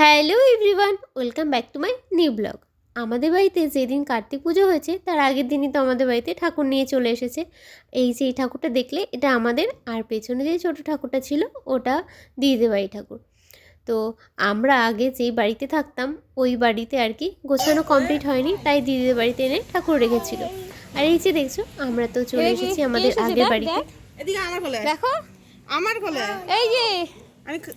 Hello everyone welcome back to my new blog. আমাদের বাড়িতে যেদিন কার্তিক পুজো হয়েছে তার আগের দিনই তো আমাদের বাড়িতে ঠাকুর নিয়ে চলে এসেছে। এই যে এই ঠাকুরটা দেখলে এটা আমাদের আর পেছনে যে ছোটো ঠাকুরটা ছিল ওটা দিদিদের বাড়ি ঠাকুর। তো আমরা আগে যেই বাড়িতে থাকতাম ওই বাড়িতে আর কি গোছানো কমপ্লিট হয়নি তাই দিদিদের বাড়িতে এনে ঠাকুর রেখেছিল। আর এই যে দেখছ আমরা তো চলে এসেছি আমাদের আগের বাড়িতে। এদিকে আমার কোলে দেখো। আমার কোলে এই যে। আমি খ-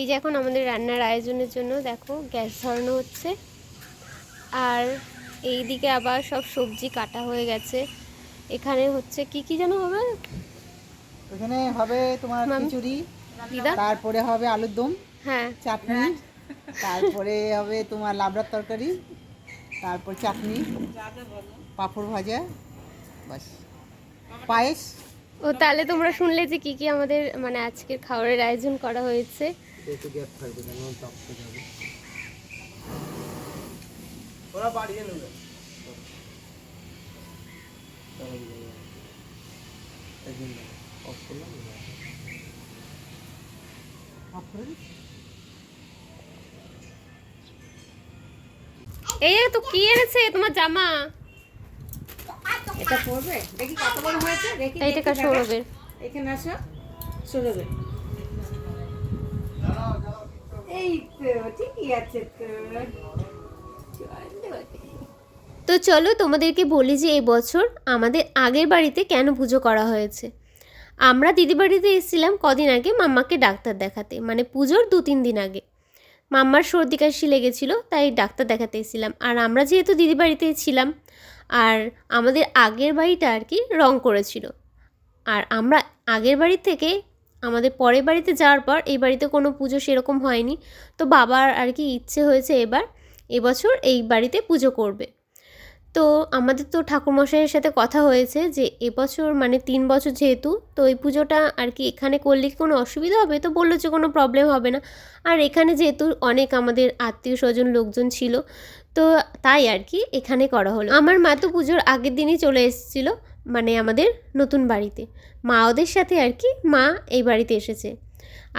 এই যে এখন আমাদের রান্নার আয়োজনের জন্য দেখো গ্যাস ধরানো হচ্ছে। আর এই দিকে আবার সব সবজি কাটা হয়ে গেছে। এখানে হচ্ছে কি কি যেন হবে? এখানে হবে তোমার। খিচুড়ি তারপরে হবে আলুর দম হ্যাঁ। চাটনি তারপরে হবে তোমার লাবড়ার তরকারি তারপর চাটনি পাঁপড় ভাজা বাস। পায়েস? ও তাহলে তোমরা শুনলে যে কি কি আমাদের মানে আজকের খাবারের আয়োজন করা হয়েছে। এই তো কি এনেছে? তোমার জামা। এটা পড়বে দেখি কত বড় হয়েছে? দেখি এইটা সৌরভের? এখানে আসো। এই তো ঠিকই আছে তো। চলো। তো চলো তোমাদেরকে বলি যে এবছর আমাদের আগের বাড়িতে কেন পুজো করা হয়েছে। আমরা দিদি বাড়িতে এসেছিলাম কদিন আগে মাম্মাকে ডাক্তার দেখাতে মানে পুজোর দু তিন দিন আগে। মাম্মার সর্দি কাশি লেগেছিল তাই ডাক্তার দেখাতে এসেছিলাম। আর আমরা যেহেতু দিদি বাড়িতে ছিলাম আর আমাদের আগের বাড়িটা আর কি রং করেছিল। আর আমরা আগের বাড়ি থেকে আমাদের পরের বাড়িতে যাওয়ার পর এই বাড়িতে কোনো পুজো সেরকম হয়নি। তো বাবার আর কি ইচ্ছে হয়েছে এবার এবছর এই বাড়িতে পুজো করবে। তো আমাদের তো ঠাকুরমশাইয়ের সাথে কথা হয়েছে যে এবছর মানে তিন বছর যেহেতু, তো এই পুজোটা আর কি এখানে করলে কি কোনো অসুবিধা হবে? তো বলল যে কোনো প্রবলেম হবে না। আর এখানে যেহেতু অনেক আমাদের আত্মীয় স্বজন লোকজন ছিল, তো তাই আর কি এখানে করা হলো। আমার মা তো পুজোর আগের দিনই চলে এসেছিল মানে আমাদের নতুন বাড়িতে। মা ওদের সাথে আর কি মা এই বাড়িতে এসেছে।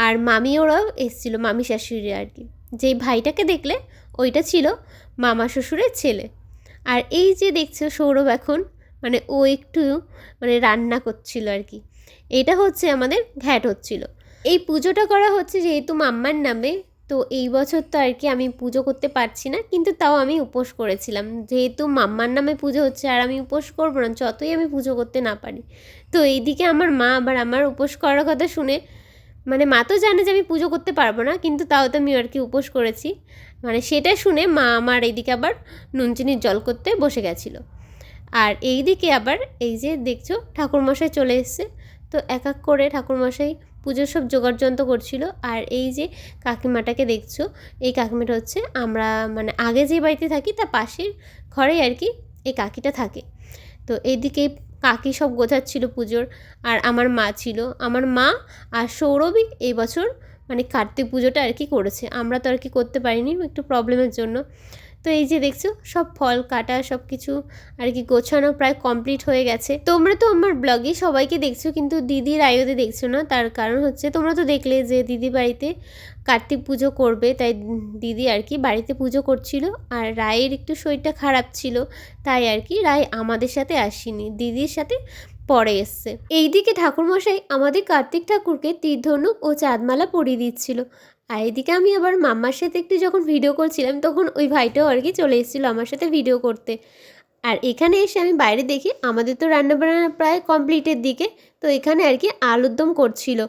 আর মামি ওরাও এসেছিল, মামি শাশুড়ি আর কি। যেই ভাইটাকে দেখলে ওইটা ছিল মামা শ্বশুরের ছেলে। আর এই যে দেখছ সৌরভ এখন মানে ও একটু মানে রান্না করছিল আর কি। এটা হচ্ছে আমাদের ঘ্যাট হচ্ছিল। এই পুজোটা করা হচ্ছে যেহেতু মাম্মার নামে, তো এই বছর তো আর কি আমি পুজো করতে পারছি না, কিন্তু তাও আমি উপোস করেছিলাম। যেহেতু মাম্মার নামে পুজো হচ্ছে আর আমি উপোস করব না, যতই আমি পুজো করতে না পারি। তো এইদিকে আমার মা আবার আমার উপোস করার কথা শুনে মানে মা তো জানে যে আমি পুজো করতে পারব না, কিন্তু তাও তো আমি আর কি উপোস করেছি। মানে সেটা শুনে মা আমার এইদিকে আবার নুন চিনির জল করতে বসে গেছিল। আর এই দিকে আবার এই যে দেখছ, ঠাকুরমশাই চলে এসছে। তো এক এক করে ঠাকুরমশাই পুজোর সব জোগাড়যন্ত্র করছিল। আর এই যে কাকিমাটাকে দেখছ, এই কাকিমাটা হচ্ছে আমরা মানে আগে যে বাড়িতে থাকি, তার পাশের ঘরেই আর কি এই কাকিটা থাকে। তো এইদিকে কাকি সব গোছাচ্ছিল পুজোর, আর আমার মা ছিল। আমার মা আর সৌরভই এই বছর মানে কার্তিক পুজোটা আর কি করেছে। আমরা তো আর কি করতে পারিনি, একটু প্রবলেমের জন্য। তো এই যে দেখছ, সব ফল কাটা, সব কিছু আর কি গোছানো প্রায় কমপ্লিট হয়ে গেছে। তোমরা তো আমার ব্লগে সবাইকে দেখছ, কিন্তু দিদি রায়তে দেখছ না, তার কারণ হচ্ছে তোমরা তো দেখলে যে দিদি বাড়িতে কার্তিক পুজো করবে, তাই দিদি আর কি বাড়িতে পুজো করছিল আর রায়ের একটু শরীরটা খারাপ ছিল, তাই আর কি রায় আমাদের সাথে আসেনি, দিদির সাথে পরে এসছে। এইদিকে ঠাকুরমশাই আমাদের কার্তিক ঠাকুরকে তীরধনুক ও চাঁদমালা পরিয়ে দিচ্ছিল। আর এদিকে আমি আবার মাম্মার সাথে একটু যখন ভিডিও করছিলাম, তখন ওই ভাইটাও আর কি চলে এসেছিল আমার সাথে ভিডিও করতে। আর এখানে এসে আমি বাইরে দেখি, আমাদের তো রান্নাবান্না প্রায় কমপ্লিটের দিকে, তো এখানে আর কি আলুর দম করছিল।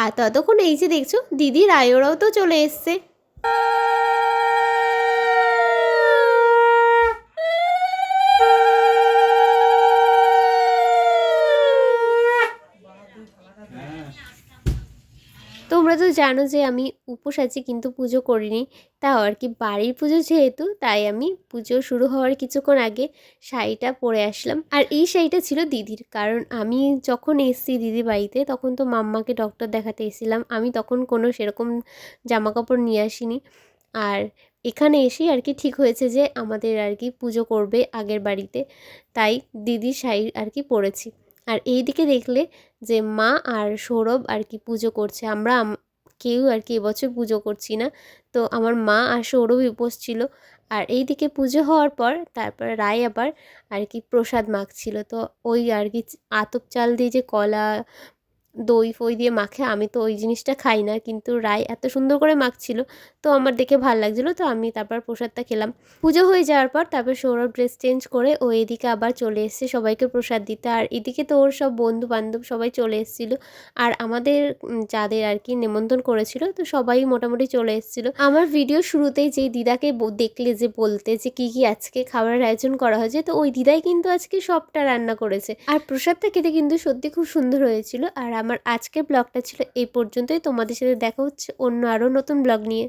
আর ততক্ষণ এই যে দেখছ দিদির আয়োরাও তো চলে এসছে। তোমরা তো জানো যে আমি উপোস আছি কিন্তু পুজো করিনি। তাও আর কি বাড়ির পুজো যেহেতু, তাই আমি পুজো শুরু হওয়ার কিছুক্ষণ আগে শাড়িটা পরে আসলাম। আর এই শাড়িটা ছিল দিদির, কারণ আমি যখন এসেছি দিদি বাড়িতে, তখন তো মাম্মাকে ডক্টর দেখাতে এসেছিলাম। আমি তখন কোনো সেরকম জামা কাপড় নিয়ে আসিনি। আর এখানে এসেই আর কি ঠিক হয়েছে যে আমাদের আর কি পুজো করবে আগের বাড়িতে। তাই দিদির শাড়ি আর কি পরেছি। আর এই দিকে দেখলে যে মা আর সৌরভ আর কি পুজো করছে, আমরা কেউ আর কি এবছর পুজো করছি না। তো আমার মা আর সৌরভ উপোস ছিল। আর এই দিকে পুজো হওয়ার পর তারপর রায় আবার আর কি প্রসাদ মাখছিল। তো ওই আর কি আতপ চাল দিয়ে যে কলা দই ফই দিয়ে মাখে, আমি তো ওই জিনিসটা খাই না। কিন্তু রায় এত সুন্দর করে মাখছিল, তো আমার দেখে ভালো লাগছিল, তো আমি তারপর প্রসাদটা খেলাম। পুজো হয়ে যাওয়ার পর তারপর সৌরভ ড্রেস চেঞ্জ করে ও এদিকে আবার চলে এসছে সবাইকে প্রসাদ দিতে। আর এদিকে তো ওর সব বন্ধু বান্ধব সবাই চলে এসেছিল। আর আমাদের যাদের আর কি নেমন্তন্ন করেছিল, তো সবাই মোটামুটি চলে এসেছিল। আমার ভিডিও শুরুতেই যেই দিদাকে দেখলে যে বলতে যে কি কি আজকে খাবারের আয়োজন করা হয়েছে, তো ওই দিদাই কিন্তু আজকে সবটা রান্না করেছে। আর প্রসাদটা খেতে কিন্তু সত্যি খুব সুন্দর হয়েছিল। আর আমার আজকের ব্লগটা ছিল এই পর্যন্তই। তোমাদের সাথে দেখা হচ্ছে অন্য আরও নতুন ব্লগ নিয়ে।